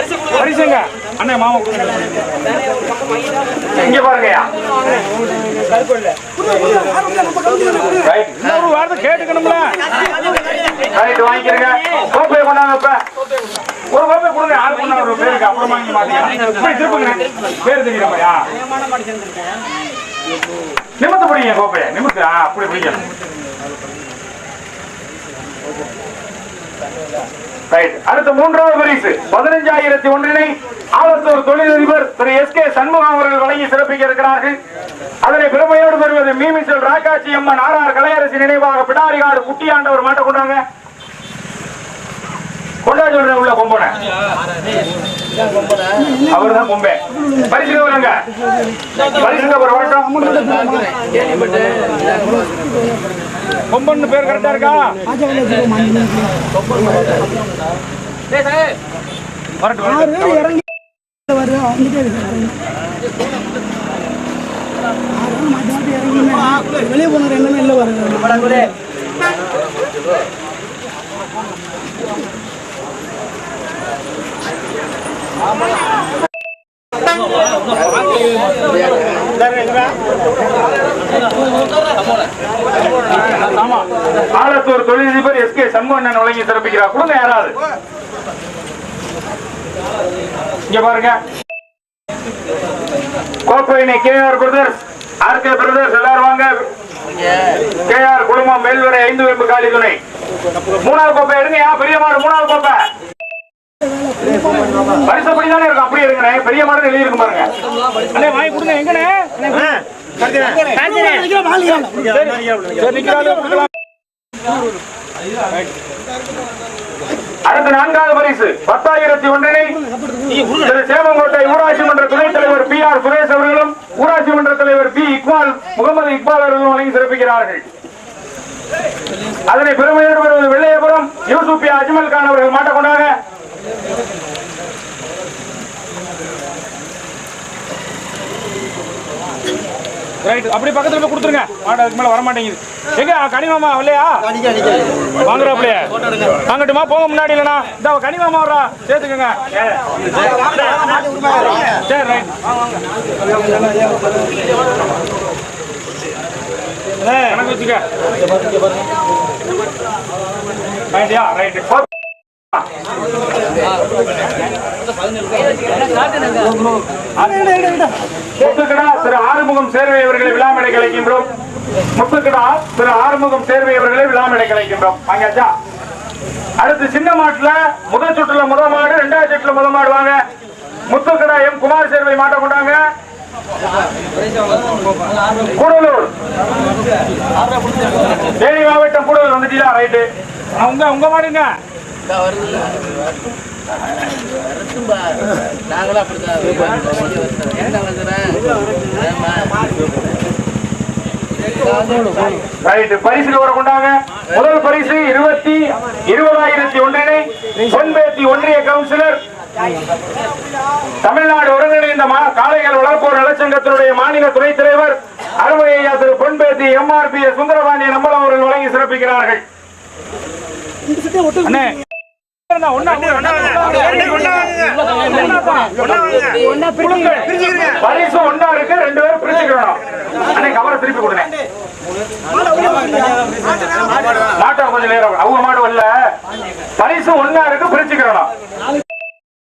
பரிசுங்க. அண்ணே மாமா இங்க பாருங்கய்யா. ரைட் இன்னொரு வார்த்தை கேட்டுக்கணும்ல. ரைட் வாங்கிக்கிறங்க. கோப்பையை கொண்டாங்க இப்ப ஒரு கோப்பை கொடுங்க. யாரு கொண்டாங்க ஒரு பேருக்கு அப்புறமா இங்க மாட்டீங்க இப்படி திருப்புங்க பேர் தெரியுறாமையா நிமித்து பிடிங்க கோப்பையை நிமித்து ஆ அப்படி பிடிக்கணும் அடுத்த மூன்றாவது பரிசு. பதினஞ்சாயிரத்தி ஒன்றினை ஆலத்தூர் தொழிலதிபர் திரு எஸ் கே சண்முகம் அவர்கள் வழங்கி சிறப்பிக்க இருக்கிறார்கள் அதனை பெருமையோடு பெறுவது மீமிசல் ராக்காட்சி அம்மன் ஆர்ஆர் கலையரசி நினைவாக பிடாரிகாடு குட்டியாண்டவர் மாட்ட கொண்டாங்க. கொண்டா சொல்றேன் உள்ள கொம்பனை. அவர் தான் கொம்பே பரிசு வருங்க பரிசு ஒரு கொம்பன்னு பேர் கரெக்டா இருக்கா? இறங்கி வருது இறங்கி வெளியே போன ரெண்டுமே இல்லை வருது ஆமா ஆலத்தூர் தொழிலதிபர் எஸ் கே சண்முகண்ணன் வழங்கி சிறப்பிக்கிறார். கொடுங்க யாராவது. இங்க பாருங்க. கோப்பையினை K R brothers R K brothers எல்லாரும் வாங்க. கே ஆர் குழுமம் மேல்வரை ஐந்து வெம்பு காலி துணை. மூணாவது கோப்பை எடுங்க யா பெரிய மாடு மூணாவது கோப்பை. பரிசப்படி தானே இருக்கும். அப்படியே எடுங்க பெரிய மாடு எழுதி இருக்கும் பாருங்க. அண்ணே வாங்கி கொடுங்க எங்கண்ணே? சரி, நிக்கிறாரு, கொடுக்கலாம். அடுத்த நான்காவது பரிசு பத்தாயிரத்தி ஒன்றினை திரு சேமங்கோட்டை ஊராட்சி மன்ற துணைத் தலைவர் பி ஆர் சுரேஷ் அவர்களும் ஊராட்சி மன்ற தலைவர் பி இக்பால் முகமது இக்பால் அவர்களும் வழங்கி சிறப்பிக்கிறார்கள். அதனை பெருமையோடு வருவது வெள்ளையபுரம் யூசுப் அஜ்மல் கான் அவர்கள் மாட்டக்கொண்டாங்க ரைட் அப்படி பக்கத்துல போய் கொடுத்துருங்க. மாடு அதுக்கு மேல வர மாட்டேங்குது எங்க கனிமாமா இல்லையா வாங்குறாப்லையே. வாங்கட்டுமா போங்க முன்னாடி இல்லைனா. இந்த கனிமாமா வர்றா. சேர்த்துக்கங்க. சரி ரைட் கணக்கு வச்சுக்க. ரைட்டியா ரைட்டு ஆறுமுகம் சேர்வை அவர்களை விழாமடை கலைக்கின்றோம். முத்துக்கடா திரு ஆறுமுகம் சேர்வை அவர்களை விழாமடை கலைக்கின்றோம். வாங்கியாச்சா அடுத்து சின்ன மாட்டுல முதல் சுற்றுல முத மாடு ரெண்டாவது சுற்றுல முத மாடு வாங்க. முத்துக்கடா எம் குமார் சேர்வை மாட்ட கொண்டாங்க. கூடலூர். தேனி மாவட்டம் கூடலூர் வந்துட்டீங்களா? ரைட்டு. உங்க உங்க மாடுங்க. நாங்களும் அப்படிதான் என்ன வந்துடுறேன் ரைட் பரிசு வர கொண்டாங்க முதல் பரிசு இருபத்தி இருபதாயிரத்தி ஒன்றினை பொன்பேத்தி ஒன்றிய கவுன்சிலர். தமிழ்நாடு ஒருங்கிணைந்த காளைகள் வளர்ப்போர் நலச்சங்கத்தினுடைய மாநில துணைத் தலைவர் அருமை ஐயா திரு பொன்பேத்தி எம்ஆர்பி சுந்தரபாண்டிய நம்பலம் அவர்கள் வழங்கி சிறப்பிக்கிறார்கள். பரிசு ஒண்ணா இருக்கு ரெண்டு பேரும் பிரிச்சுக்கணும். அண்ணே கவரை திருப்பி கொடுங்க. மாட்டை கொஞ்சம் நேரம் அவங்க மாடு வரல. பரிசு ஒண்ணா இருக்கு பிரிச்சுக்கிறோம்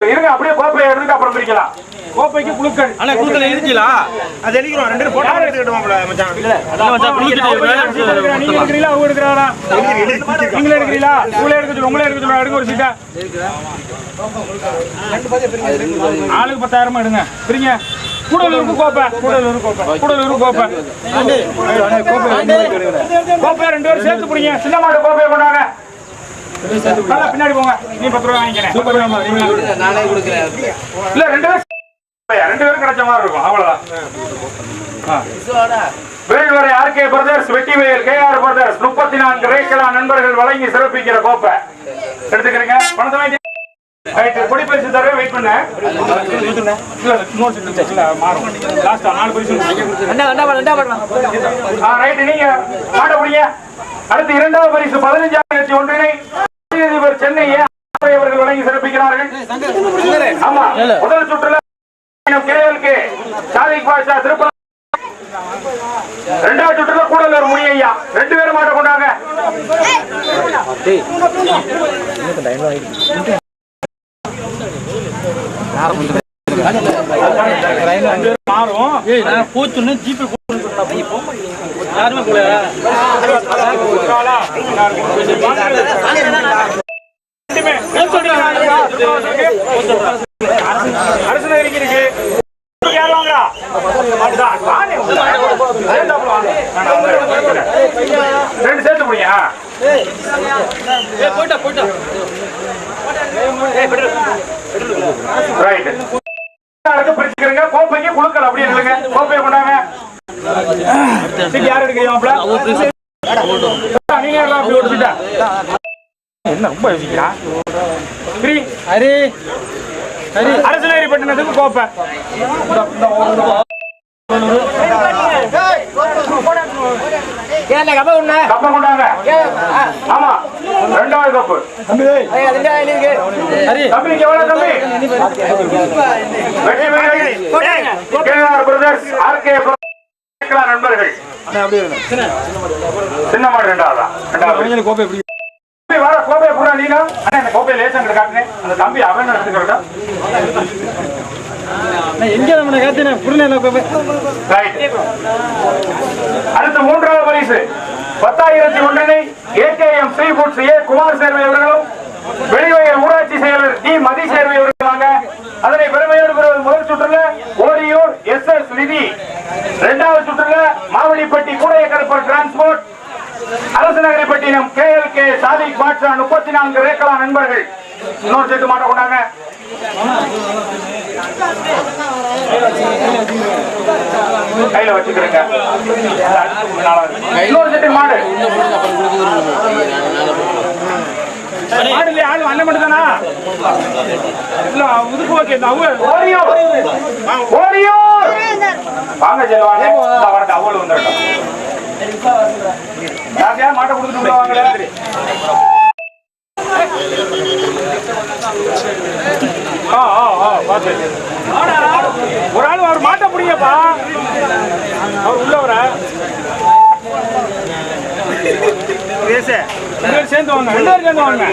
இருங்க அப்படியே கோப்பையை எடுத்து அப்புறம் பிரிக்கலாம். கோப்பைக்கு குழுக்கள். அண்ணா குழுக்கள் எழுதிங்களா அது எழுதிக்கிறோம் ரெண்டு பேரும் போட்டோ எடுத்துக்கிட்டோம்ல மச்சான். நீங்க எடுக்கிறீங்களா அவங்க எடுக்கிறாரா நீங்களே எடுக்கிறீங்களா? உங்களே எடுக்க சொல்லுங்க உங்களே எடுக்க சொல்லுங்க எடுக்க ஒரு சீட்டா. ஆளுக்கு பத்தாயிரமா எடுங்க. பிரிங்க. கூடலூருக்கு கோப்பை. கூடலூருக்கு கோப்பை. கூடலூருக்கு கோப்பை. கோப்பை ரெண்டு. பேரும் சேர்த்து பிடிங்க சின்ன மாடு கோப்பையை கொண்டாங்க. பின்னாடி போங்க. நீ பத்து ரூபா வாங்கிக்கிறேன். நானே கொடுக்குறேன். இல்ல ரெண்டு பேரும் ரெண்டு பேரும் கிடைச்ச மாதிரி இருக்கும். அவ்வளவுதான். Velvarai RK brothers Vettivel K R brothers முப்பத்தி நான்கு ரேக்கலா நண்பர்கள் வழங்கி சிறப்பிக்கிற கோப்பை. எடுத்துக்கிறீங்க. பணத்தை வாங்கி ரைட் கொடி பரிசு தர வெயிட் பண்ண. இல்ல இன்னொரு செட் செக்ல மாறும். லாஸ்டா நாலு பரிசு ஆ ரைட் நீங்க மாட்ட முடிய அடுத்து இரண்டாவது பரிசு பதினஞ்சாயிரத்தி ஒன்றினை அதிபர் சென்னை ஏ. அவர்கள் வழங்கி சிறப்பிக்கிறார்கள் ஆமா முதல் சுற்றுல கேஎல்கே சாதிக் பாஷா திருப்பதி ரெண்டாவது சுற்றுல கூடலூர் முனியையா ரெண்டு பேரும் மாட்ட கொண்டாங்க மாறும் ஜிபே யாருமே அரசு நகரிக்கு இருக்கு யார் வாங்குறா? ரெண்டு சேர்த்து முடியும் போயிட்டா போயிட்டா ரைட் கோப்பைக்கு குழுக்கள் அப்படி இல்லைங்க கோப்பையை கொண்டாங்க யார் எடுக்கிறீங்க நீங்க அப்படி என்ன ரொம்ப யோசிக்கிறா ஹரி அரசு நகரி பட்டினத்துக்கு கோப்பை கப்பை கொண்டாங்க. ஆமா. ரெண்டாவது கப்பு. தம்பிக்கு எவ்வளவு தம்பி வெற்றி பெற்ற கேஆர் பிரதர்ஸ் ஆர்கே நண்பர்கள். சின்ன மாடு. ரெண்டாவதா? ரெண்டாவது. கோப்பை தம்பி வர கோப்பையை பூரா நீங்க அண்ணா இந்த கோப்பையை லேசம் காட்டுனேன். அந்த தம்பி அவன் எடுத்துக்கிறதா அடுத்து மூன்றாவது பரிசு. பத்தாயிரத்தி ஒன்றினை AKM sea foods A Kumar Servai அவர்களும் வெளிவயல் ஊராட்சி செயலர் டி மதி சேர்வை அவர்களும் அதனை பெருமையோடு முதல் சுற்றுல ஓரியூர் எஸ் எஸ் நிதி. இரண்டாவது சுற்றுல மாவடிப்பட்டி கூடைய Karuppar transport Arasanagarapattinam K L K Sadiq Batcha முப்பத்தி நான்கு ரேக்கலா நண்பர்கள். இன்னொரு செட்டு மாட்ட கொண்டாங்க. கையில வச்சுக்கிறேங்க. இன்னொரு செட்டு மாடு. மாடு இல்லையா ஆளு அண்ணன் மட்டும் தானா இல்ல உதுக்கு ஓகே ஓரியூர் ஓரியூர் வாங்க செல்வாங்க இந்த வரட்டு அவ்வளவு வந்துடட்டும். யாருக்கையா மாட்டை கொடுத்துட்டு வாங்கல ஆ ஆ ஆ பார்த்து ஒரு ஆள் அவர் மாட்ட முடியப்பா அவர் உள்ளவர சேர்ந்து வாங்க. பேரும் சேர்ந்து வாங்க.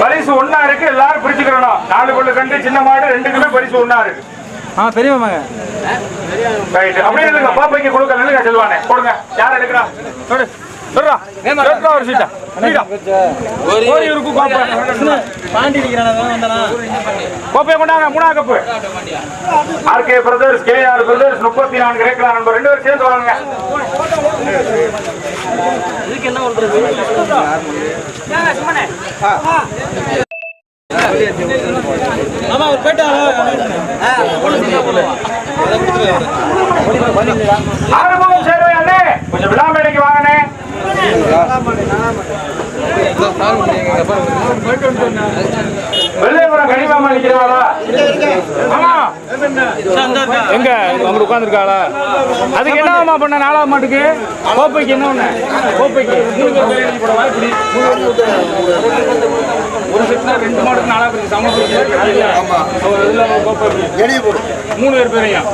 பரிசு ஒண்ணா இருக்கு எல்லாரும் பிரிச்சுக்கிறணும் நாலு கொள்ளு கண்டு சின்ன மாடு ரெண்டுக்குமே பரிசு ஒண்ணா இருக்கு. ஆ பெரியமாங்க ரைட் அப்படியே பாப்பைக்கு கொடுக்க நில்லுங்க செல்வானே கொடுங்க யார் எடுக்கிறா? சொல்லு சொல்றா ஒரு சீட்டா சீட்டா ஓரியூருக்கு கோப்பை பாண்டி கோப்பையை கொண்டாங்க மூணா cup. RK brothers K R brothers முப்பத்தி நான்கு ரேக்கலா நண்பர். ரெண்டு பேரும் சேர்ந்து வாங்க. இதுக்கு என்ன பண்றது? ஆமா அவர் போயிட்டாரா. ஆறுமுகம் சேர்வை அண்ணே கொஞ்சம் விழா மேடைக்கு வாங்கண்ணே. வெள்ளையபுரம் கனிமாமா நிக்கிறாளா ஆமா எங்க? அவங்க உட்காந்துருக்காளா அதுக்கு என்னமா பண்ண நாலாவது மாட்டுக்கு? கோப்பைக்கு என்ன ஒண்ணு? கோப்பைக்கு. மூணு பேர் பேர் ஒரு செட்ல ரெண்டு மாட்டுக்கு நாலா பேருக்கு சம பிரிச்சு ஒரு இதுல ஒரு கோப்பை இப்படி. மூணு பேர் பேரையும்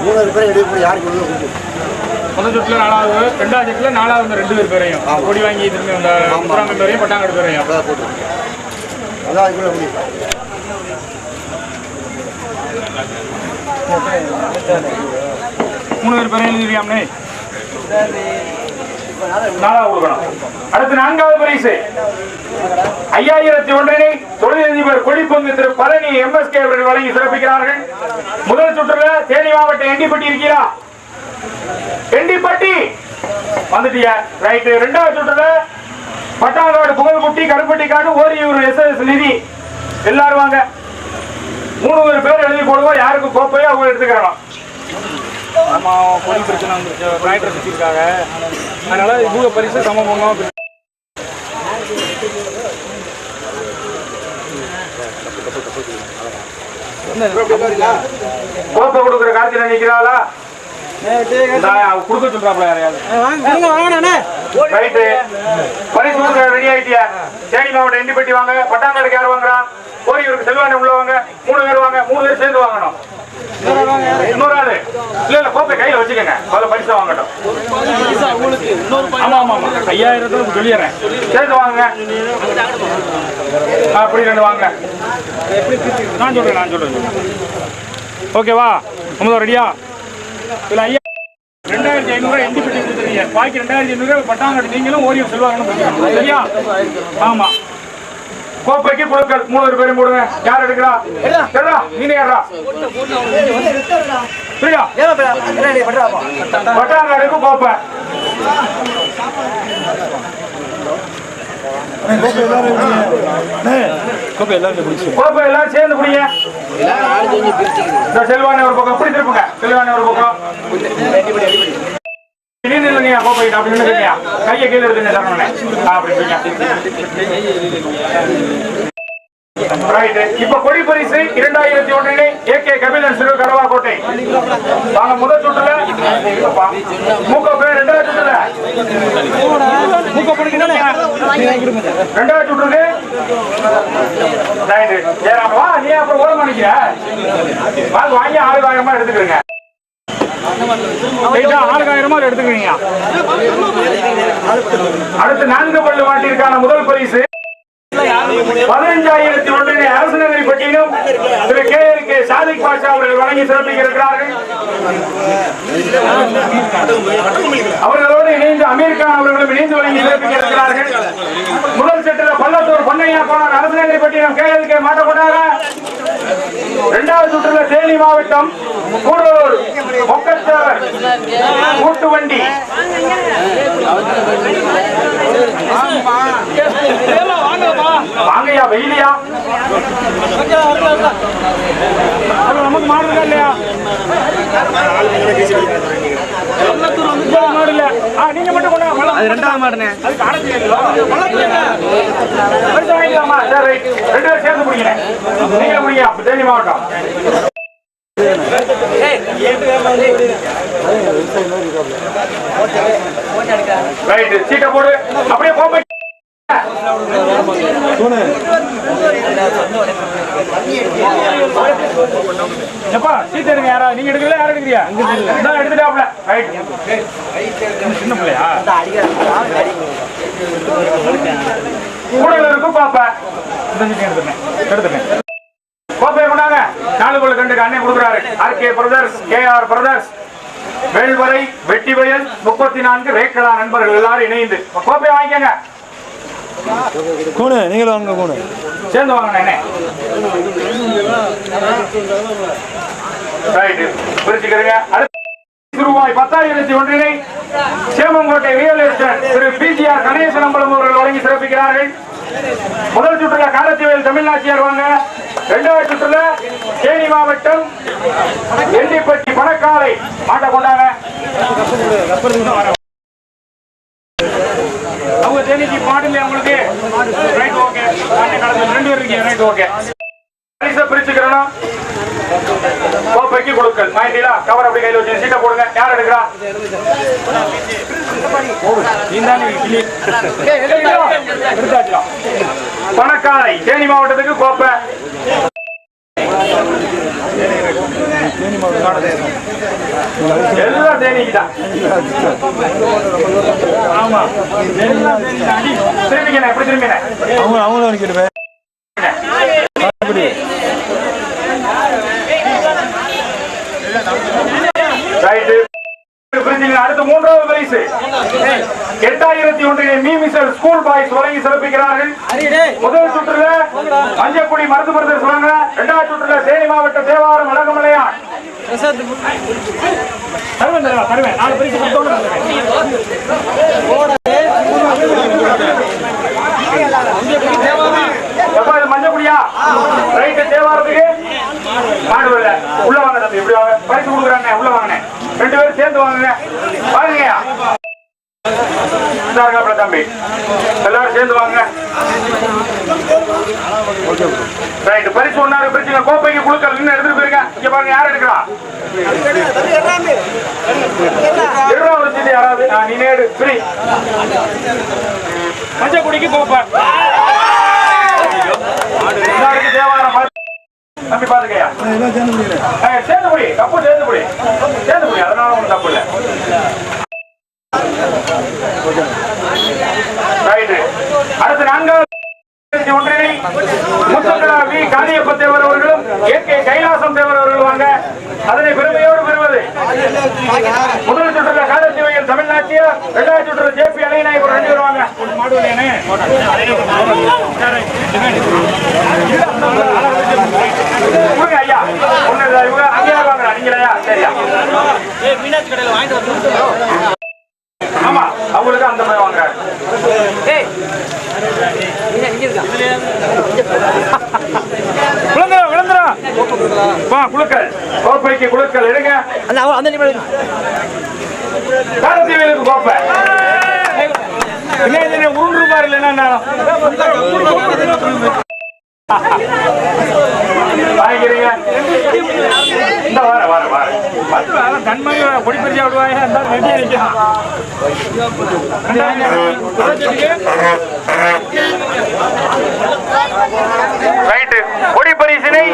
முதல் சுற்றுல நாலாவது ரெண்டாவது சுற்றுல நாலாவது வந்து ரெண்டு பேர் பேரையும் கொடி வாங்கி திரும்பி வந்த முத்துராமன் பேரையும் பட்டாங்கடு பேரையும் மூணு பேர் பேரையும் எழுதிருக்காமனே நாலாவது கொடுக்கணும். அடுத்து நான்காவது பரிசு. ஐயாயிரத்தி ஒன்றினை தொழிலதிபர் கொடிப்பங்கு திரு பழனி எம்எஸ்கே அவர்கள் வழங்கி சிறப்பிக்கிறார்கள். முதல் சுற்றுல தேனி மாவட்டம் எண்டிப்பட்டி இருக்கிறா? எண்டிப்பட்டி. வந்துட்டிய? ரைட் ரெண்டாவது சுற்றுல பட்டாங்காடு புகழ்குட்டி கருப்பட்டி காடு ஓரியூர் எஸ் எஸ் நிதி. எல்லாரும் வாங்க. மூணு பேர் பேர் எழுதி போடுவோம் யாருக்கு கோப்பையோ அவங்க எடுத்துக்கிறோம் ஆமா கொடி பிரச்சனை வந்துருச்சு. ரைட்டர் வச்சிருக்காங்க அதனால இவங்க பரிசு சம பண்ணுவோம் கோப்பை கொடுக்குற காலத்துல நிக்கிறாளா? கொடுக்க சொல்றாப்ல யாரையாவது. பரிசு கொடுக்க ரெடி ஆயிட்டியா? தேனி மாவட்டம் எண்டிப்பட்டி வாங்க. பட்டாங்கடைக்கு யார் வாங்குறான் கோரியூருக்கு செல்வானி உள்ள வாங்க. மூணு பேர் வாங்க. மூணு பேர் சேர்ந்து வாங்கணும். இன்னொரு ஆளு. இல்ல இல்ல கோப்பை கையில வச்சுக்கோங்க. முதல்ல பரிசா வாங்கட்டும். ஆமா ஆமா ஆமா. ஐயாயிரத்துல சொல்லிடுறேன். சேர்ந்து வாங்க ஆ, அப்படி ரெண்டு வாங்க நான் சொல்றேன் நான் சொல்றேன் ஓகேவா உங்களுக்கு ரெடியா இல்ல ஐயா. ரெண்டாயிரத்தி ஐநூறுரூவா எந்த பெட்டி கொடுத்துருங்க பாக்கி ரெண்டாயிரத்தி ஐநூறுரூவா பட்டாங்கட்டு நீங்களும் ஓரியம் செல்வாங்கன்னு சரியா? ஆமா. கோப்பைக்கு கொடுக்கல் மூணு பேரும் போடுங்க யார் எடுக்கிறா? சரிடா நீங்க யாரா சரியா பட்டாங்கடைக்கு கோப்பை. கோப்பை எல்லாரும் சேர்ந்து குடிங்க இந்த செல்வானி ஒரு பக்கம் இப்படி திருப்புங்க செல்வானி ஒரு பக்கம். திடீர்னு இல்லைங்க கோப்பை அப்படின்னு இருக்கீங்க கையை கீழே இருக்குங்க தரணுண்ணே ஆ, அப்படி இருக்கீங்க ரைட் இப்ப கொடி பரிசு இரண்டாயிரத்தி ஒன்றிலே ஏ கே கபிலன் சிறு கடவா கோட்டை வாங்க முதல் சுற்றுல. மூக்க பேர் ரெண்டாவது சுற்றுல. ரெண்டாவது சுற்றுக்கு. ரைட் ஜெயராம நீ அப்புறம் ஓரம் பண்ணிக்க வாங்க வாங்கி ஆளுகாயிரமா எடுத்துக்கிறீங்க ரைட்டா, எடுத்துக்கிறீங்க? அடுத்து நான்கு பல்லு மாட்டிற்கான முதல் பரிசு. பதினஞ்சாயிரத்தி ஒன்றினை அரசு நகரி பட்டியலும் Thiru K L K Sadiq Basha அவர்கள் வழங்கி சிறப்பிக்க இருக்கிறார்கள் அவர்களோடு இணைந்து அமீர் கான் அவர்களும் இணைந்து வழங்கி சிறப்பிக்க இருக்கிறார்கள் முதல் செட்டில் பள்ளத்தூர் பொன்னையா போனார் அரசு நகரி பட்டியலும் கே எல் கே மாற்றப்பட்டாரா இரண்டாவது சுற்றுல தேனி மாவட்டம் கூடலூர் மொக்கத்தேவர் கூட்டு வண்டி வாங்கய்யா வெயிலியா? நமக்கு மாறுதா இல்லையா? அப்ப தேனி மாவட்டம் ரைட் சீட்டை போடு அப்படியே கோப்பை எப்பா சீட் எடுங்க யாரா? நீங்க எடுக்கல யாரும் எடுக்கிறியா சின்ன பிள்ளையா? இருக்கும் பாப்பா. கோப்பையை கொண்டாங்க. நாலு கோல் கண்டுக்கு அண்ணன் கொடுக்குறாரு. R K brothers K R brothers. Velvarai Vettivayal முப்பத்தி நான்கு ரேக்கலா நண்பர்கள் எல்லாரும் இணைந்து. கோப்பையை வாங்கிக்கங்க. கூணு நீங்களும் வாங்க கூணு. சேர்ந்து வாங்க அண்ணே. ரைட்டு பிரிச்சுக்கிறீங்க. அடுத்து ரூபாய் பத்தாயிரத்தி ஒன்றினை Semangottai real estate Thiru BGR Ganesan Ambalam அவர்கள் வழங்கி சிறப்பிக்கிறார்கள். முதல் சுற்றுல காலத்திவேல் தமிழ்நாச்சியார் வாங்க. இரண்டாவது சுற்றுல தேனி மாவட்டம் எண்டிப்பட்டி பணக்காலை மாட்ட கொண்டாங்க. அவங்க தேனிக்கு பாடு இல்லையா உங்களுக்கு ரைட் ஓகே ரெண்டு பேர் இருக்கீங்க. ரைட் ஓகே பரிசை பிரிச்சுக்கிறோம். கோப்பைக்கு கொடுக்கல். மாயிட்டீங்களா கவர் அப்படி கையில் வச்சு சீட்டை போடுங்க. யார் எடுக்கிறா. பணக்காரை தேனி மாவட்டத்துக்கு கோப்பை. எல்லாம் தேனிக்கு தான் ஆமா. திரும்பிக்கண்ணே எப்படி திரும்பினேன் அவங்க அவங்களும் நினைக்கிட்டு போய் ரைட்டு பிரிஞ்சுங்க. அடுத்த மூன்றாவது பரிசு எட்டாயிரத்தி ஒன்றினை மீமிசல் ஸ்கூல் பாய்ஸ் வழங்கி சிறப்பிக்கிறார்கள். முதல் சுற்றுல மஞ்சக்குடி மருது மருந்தர் சொல்லுங்க இரண்டாவது சுற்றுல தேனி மாவட்ட தேவாரம் அழகமலையான் தருவேன் நாலு மஞ்சக்குடியா? ரைட்டு தேவாரத்துக்கு? மாடு உள்ள வாங்க தம்பி இப்படி வாங்க. பரிசு கொடுக்குறாங்க உள்ள வாங்கினேன். ரெண்டு பேரும் சேர்ந்து வாங்குங்க. வாங்குங்கய்யா இந்தாருங்க தம்பி. எல்லாரும் சேர்ந்து வாங்க. ரைட் பரிசு ஒன்னாரு பிரிச்சுங்க. கோப்பைக்கு குழுக்கள் இன்னும் எடுத்துட்டு போயிருங்க. இங்க பாருங்க யார் எடுக்கிறா? இருபது சீட்டு யாராவது? ஆ, நீ நேடு ஃப்ரீ மஞ்சள் குடிக்கு கோப்பை தேவாரம் பாத்து- தம்பி பாத்துக்கையா? ஏய், சேர்ந்து புடி தப்பு சேர்ந்து புடி. சேர்ந்து புடி அதனால ஒன்றும் தப்பு இல்லை. அடுத்து நான்காவது ஒன்றினை முத்தக்கடா வி. காளியப்ப தேவர் அவர்களும் ஏகே கைலாசம் தேவர் அவர்களும் வாங்க. அதனை பெருமையோடு பெறுவது. முதல் சுற்றுல காலசிவையில் தமிழ்நாட்டியர் இரண்டாவது சுற்றுல ஜேபி அலைநாயகர் ரெண்டு பேர் வாங்க. இவங்க ஐயா ஒண்ணு இவங்க அங்கேயா நீங்களா சரியா ஆமா அவங்களுக்கு அந்த மாதிரி வாங்குறாரு விழுந்துரும் விழுந்துரும் வா குழுக்கள். கோப்பைக்கு குழுக்கள் எடுங்க. காலத்தீவிலுக்கு கோப்பை. இல்லை உருண்டு பாரு இல்லைன்னா வாங்கிக்கிறீங்க? இந்த வார வார வார. விடுவாங்க அந்த ரெடியா நிற்கணும் ரைட்டு. கொடி பரிசினை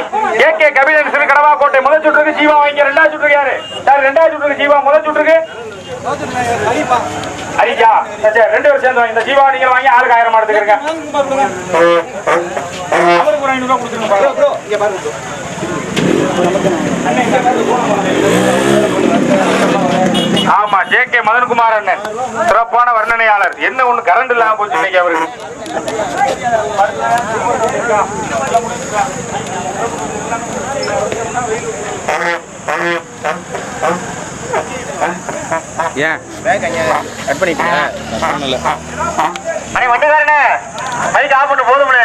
ஏ கே கபிலன் சிறு கடவா கோட்டை முதல் சுற்றுக்கு ஜீவா வாங்கி ரெண்டாவது சுற்றுக்கு யாரு? யாரு ரெண்டாவது சுற்றுக்கு ஜீவா? முதல் சுற்றுக்கு? ஹரிஜா சரி ரெண்டு பேரும் சேர்ந்து வாங்கி. இந்த ஜீவா நீங்க வாங்கி ஆளுக்கு ஆயிரம் எடுத்துக்கிறீங்க. அவருக்கு ஒரு கொடுத்துருங்க ஆமா ஜே கே மதன்குமார் அண்ணன் சிறப்பான வர்ணனையாளர். என்ன ஒண்ணு கரண்ட் இல்லாம போச்சு இன்னைக்கு அவருக்கு? ஏன்? கட் பண்ணிட்டீங்க அண்ணே வண்டிக்காரனே மைக் ஆஃப் பண்ணு போதும்ண்ணே